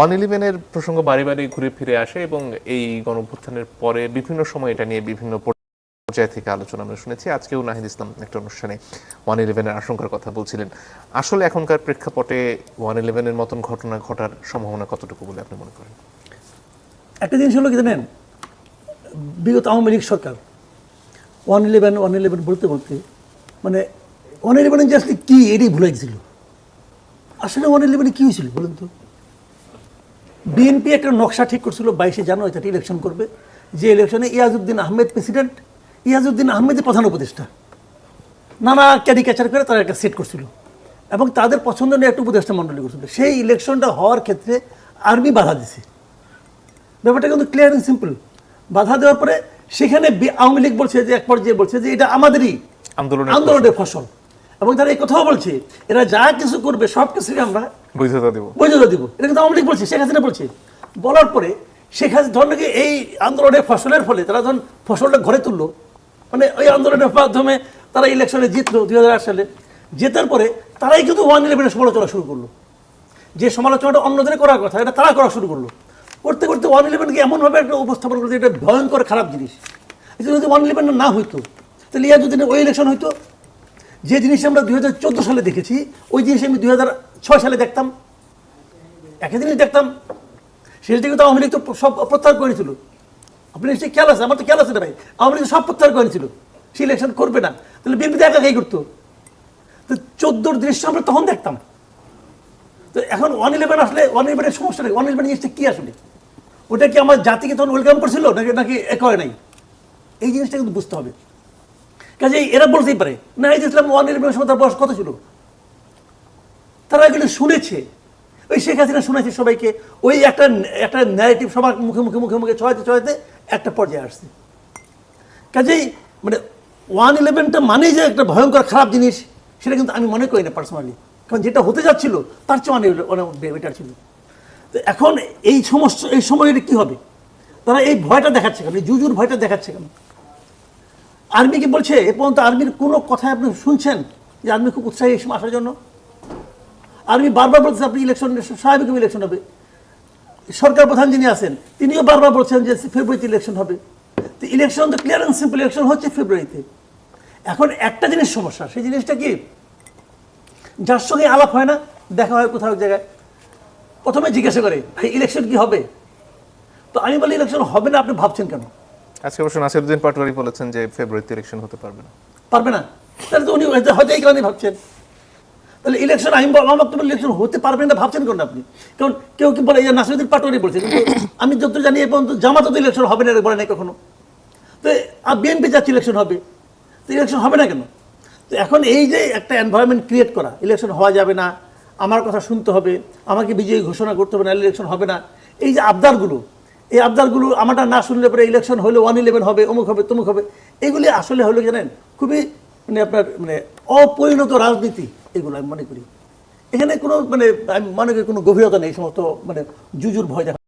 One ইলেভেনের প্রসঙ্গ বাড়ি বাড়ি ঘুরে ফিরে আসে এবং এই গণঅভ্যুত্থানের পরে বিভিন্ন সময় এটা নিয়ে বিভিন্ন পর্যায় থেকে আলোচনা আমরা শুনেছি। আজকেও নাহিদ ইসলাম একটা অনুষ্ঠানে ওয়ান ইলেভেনের আশঙ্কার কথা বলছিলেন। আসলে এখনকার প্রেক্ষাপটে ওয়ান ইলেভেনের মতন ঘটনা ঘটার সম্ভাবনা কতটুকু বলে আপনি মনে করেন? একটা জিনিস হলো কি জানেন? বিগত আওয়ামী লীগ সরকার ওয়ান ইলেভেন ওয়ান ইলেভেন বলতে বলতে মানে ওয়ান ইলেভেন যে আসলে কী এটাই ভুলে গেছিল। আসলে ওয়ান ইলেভেনে কী হয়েছিল বলুন তো? বিএনপি একটা নকশা ঠিক করছিল বাইশে জানুয়ারি তাতে ইলেকশন করবে। যে ইলেকশনে ইয়াজউদ্দিন আহমেদ প্রেসিডেন্ট ইয়াজউদ্দিন আহমেদের প্রধান উপদেষ্টা। নানা ক্যারিকেচার করে তারা একটা সেট করছিল। এবং তাদের পছন্দ নিয়ে একটা উপদেষ্টা মণ্ডলী করছিল। সেই ইলেকশনটা হওয়ার ক্ষেত্রে আর্মি বাধা দিছে। ব্যাপারটা কিন্তু ক্লিয়ার অ্যান্ড সিম্পল বাধা দেওয়ার পরে সেখানে বি- আওয়ামী লীগ বলছে যে এক পর্যায়ে বলছে যে এটা আমাদেরই আন্দোলনের ফসল। এবং তারা এই কথাও বলছে এরা যা কিছু করবে সব কিছুকে আমরা বৈধতা দেব। বৈধতা দিব। এটা কিন্তু আওয়ামী লীগ বলছে শেখ হাসিনা বলছে। বলার পরে শেখ হাসিনা ধরুন নাকি এই আন্দোলনের ফসলের ফলে তারা যখন ফসলটা ঘরে তুললো। মানে ওই আন্দোলনের মাধ্যমে তারা ইলেকশনে জিতলো দুই হাজার আট সালে। জেতার পরে তারাই কিন্তু ওয়ান ইলেভেনের সমালোচনা শুরু করল। যে সমালোচনাটা অন্যদের করার কথা এটা তারা করা শুরু করল। করতে করতে ওয়ান ইলেভেনকে এমনভাবে একটা উপস্থাপন করল যে এটা ভয়ঙ্কর খারাপ জিনিস। যদি ওয়ান ইলেভেন না হইতো তাহলে ইয়াজুদ্দিনের ওই ইলেকশন হইতো যে জিনিস আমরা দুই হাজার চোদ্দ সালে দেখেছি, ওই জিনিস আমি দুই হাজার ছয় সালে দেখতাম। একই জিনিস দেখতাম। শেষ দিকে তো আওয়ামী লীগ তো সব প্রত্যাহার করেছিল আপনি নিশ্চয়ই খেয়াল আছে? আমার তো খেয়াল আছে না ভাই। আওয়ামী লীগ সব প্রত্যাহার করেছিল সে ইলেকশন করবে না। তাহলে বিএনপি তো একা একাই করতো। তো চোদ্দোর দৃশ্য আমরা তখন দেখতাম। তো এখন ওয়ান ইলেভেন আসলে ওয়ান ইলেভেনের সমস্যা নেই। ওয়ান ইলেভেন জিনিসটা কী আসলে? ওটা কি আমার জাতিকে তখন ওয়েলকাম করছিল? নাকি নাকি এক হয় নাই? এই জিনিসটা কিন্তু বুঝতে হবে। কাজে এরা বলতেই পারে না এই ইসলাম ওয়ান ইলেভেনের সময় তার বয়স কত ছিল? তারা এগুলো শুনেছে। ওই শেখ হাসিনা শুনেছে সবাইকে, ওই একটা একটা ন্যারেটিভ সবার মুখে মুখে মুখে মুখে ছড়াতে ছড়াতে একটা পর্যায়ে আসছে। কাজেই মানে ওয়ান ইলেভেনটা মানেই যে একটা ভয়ঙ্কর খারাপ জিনিস, সেটা কিন্তু আমি মনে করি না পার্সোনালি কারণ যেটা হতে যাচ্ছিল, তার চেয়ে অনেক অনেক বেটার ছিল। তো এখন এই সমস্যা এই সময় কী হবে? তারা এই ভয়টা দেখাচ্ছে কেন? জুজুর ভয়টা দেখাচ্ছে কেন? আর্মি কি বলছে? এ পর্যন্ত আর্মির কোনো কথায় আপনি শুনছেন যে আর্মি খুব উৎসাহী এই সময় আসার জন্য? আর্মি বারবার বলছে আপনি ইলেকশন স্বাভাবিক ইলেকশন হবে। সরকার প্রধান যিনি আছেন, তিনিও বারবার বলছেন যে ফেব্রুয়ারিতে ইলেকশন হবে। তো ইলেকশন তো ক্লিয়ার অ্যান্ড সিম্পল ইলেকশন হচ্ছে ফেব্রুয়ারিতে এখন একটা জিনিস সমস্যা, সেই জিনিসটা কি? যার সঙ্গে আলাপ হয় না, দেখা হয় কোথাও জায়গায়। প্রথমে জিজ্ঞাসা করে, ভাই ইলেকশন কি হবে? তো আমি বলি ইলেকশন হবে না, আপনি ভাবছেন কেন? আজকে অবশ্য নাসিরুদ্দিন পাটোয়ারি বলেছেন যে ফেব্রুয়ারিতে ইলেকশন হতে পারবে না। পারবে না। তাহলে তো উনি হয়তো এই কারণে ভাবছেন। তাহলে ইলেকশন আমি বক্তব্য ইলেকশন হতে পারবে না, ভাবছেন কোন আপনি? কারণ কেউ কি বলে যে নাসিরুদ্দিন পাটোয়ারি বলছে, কিন্তু আমি যত জানি এ পর্যন্ত জামাত তো ইলেকশন হবে না, বলে নাই কখনো। তো আর বিএনপি যাচ্ছে ইলেকশন হবে। তো ইলেকশন হবে না কেন? তো এখন এই যে একটা এনভায়রনমেন্ট ক্রিয়েট করা ইলেকশন হওয়া যাবে না, আমার কথা শুনতে হবে, আমাকে বিজয়ী ঘোষণা করতে হবে না ইলেকশন হবে না। এই যে আবদারগুলো এই আবদারগুলো আমারটা না শুনলে পরে ইলেকশন হলে ওয়ান ইলেভেন হবে, অমুক হবে, তমুক হবে। এগুলি আসলে হলো জানেন? খুবই মানে আপনার মানে অপরিণত রাজনীতি, এগুলো আমি মনে করি। এখানে কোনো মানে আমি মনে করি কোনো গভীরতা নেই সমস্ত মানে জুজুর ভয় দেখা